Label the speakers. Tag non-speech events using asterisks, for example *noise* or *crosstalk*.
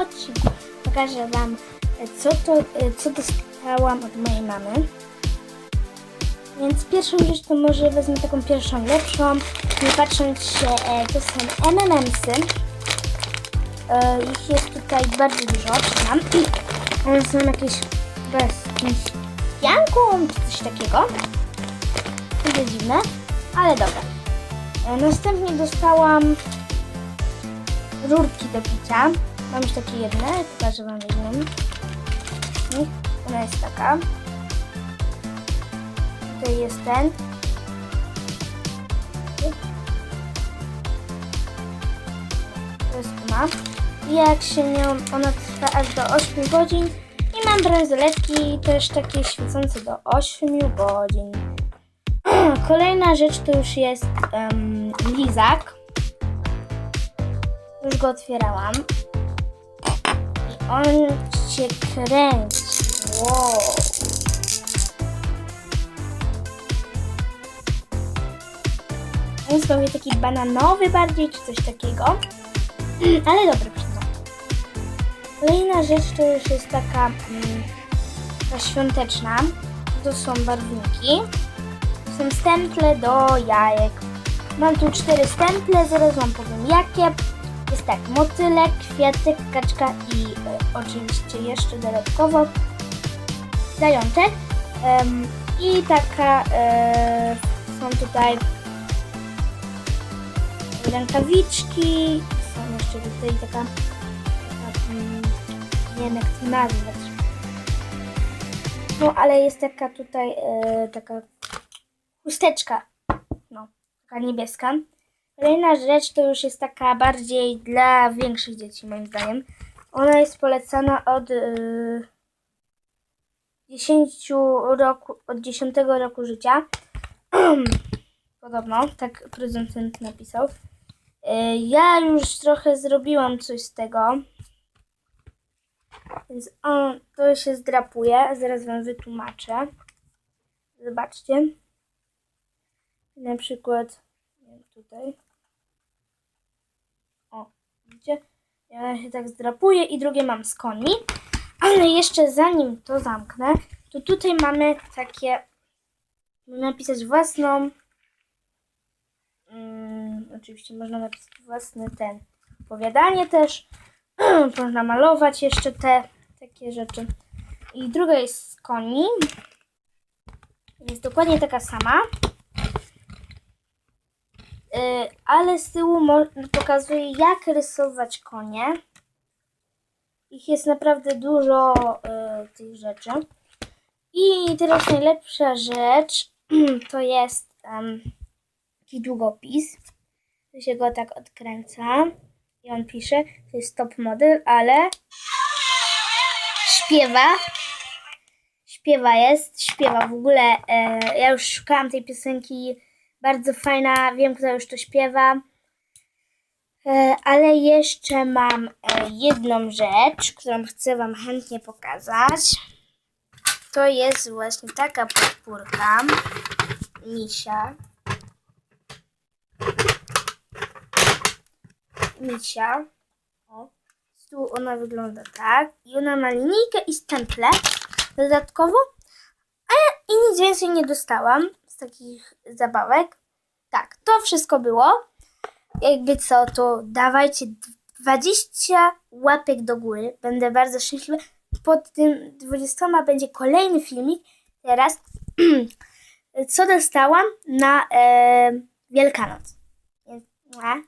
Speaker 1: odcinku pokażę Wam, co, to, co dostałam od mojej mamy. Więc pierwszą rzecz to może wezmę taką pierwszą lepszą, nie patrząc się, e, to są M&M'sy. E, ich jest tutaj bardzo dużo, czytam. *clears throat* One są jakieś chyba z jakimś janką czy coś takiego. Trochę dziwne, ale dobra. E, następnie dostałam rurki do picia. Mam już takie jedne, pokażę Wam jedną. Ona jest taka. Tutaj jest ten. To jest ona. I jak się nią, ona trwa aż do 8 godzin. I mam bransoletki też takie świecące do 8 godzin. *clears throat* Kolejna rzecz to już jest um, lizak. Już go otwierałam. On się kręci. Wow. On jest pewnie taki bananowy bardziej, czy coś takiego. *clears throat* Ale dobry przyznam. Kolejna rzecz to już jest taka, mm, ta świąteczna. To są barwniki. To są stemple do jajek. Mam tu cztery stemple, zaraz wam powiem jakie. Jest tak, motylek, kwiatek, kaczka i e, oczywiście jeszcze dodatkowo zajączek. Em, I taka e, są tutaj rękawiczki. Są jeszcze tutaj taka, taka mm, nie wiem jak to nazwać. No ale jest taka tutaj e, taka chusteczka. No, taka niebieska. Kolejna rzecz to już jest taka bardziej dla większych dzieci moim zdaniem. Ona jest polecana od y, 10 roku, od 10 roku życia. *clears throat* Podobno, tak producent napisał. Y, ja już trochę zrobiłam coś z tego. Więc on, to się zdrapuje. Zaraz wam wytłumaczę. Zobaczcie. Na przykład tutaj. Widzicie? Ja się tak zdrapuję i drugie mam z koni. Ale jeszcze zanim to zamknę, to tutaj mamy takie napisać własną mm, oczywiście można napisać własny ten opowiadanie też. *clears throat* można malować jeszcze te takie rzeczy. I druga jest z koni. Jest dokładnie taka sama. Y, ale z tyłu pokazuje, jak rysować konie. Ich jest naprawdę dużo y, tych rzeczy. I teraz najlepsza rzecz *clears throat* to jest em, taki długopis. To się go tak odkręca i on pisze, to jest top model, ale śpiewa. Śpiewa jest, śpiewa w ogóle. E, ja już szukałam tej piosenki, bardzo fajna, wiem kto już to śpiewa. E, ale jeszcze mam e, jedną rzecz, którą chcę Wam chętnie pokazać. To jest właśnie taka podpórka misia. Misia. O. Ona wygląda tak. I ona ma linijkę i stemple dodatkowo. A ja i nic więcej nie dostałam takich zabawek. Tak, to wszystko było. Jakby co, to dawajcie 20 łapek do góry. Będę bardzo szczęśliwa. Pod tym 20 będzie kolejny filmik. Teraz, *clears throat* co dostałam na e, Wielkanoc. Więc, pa!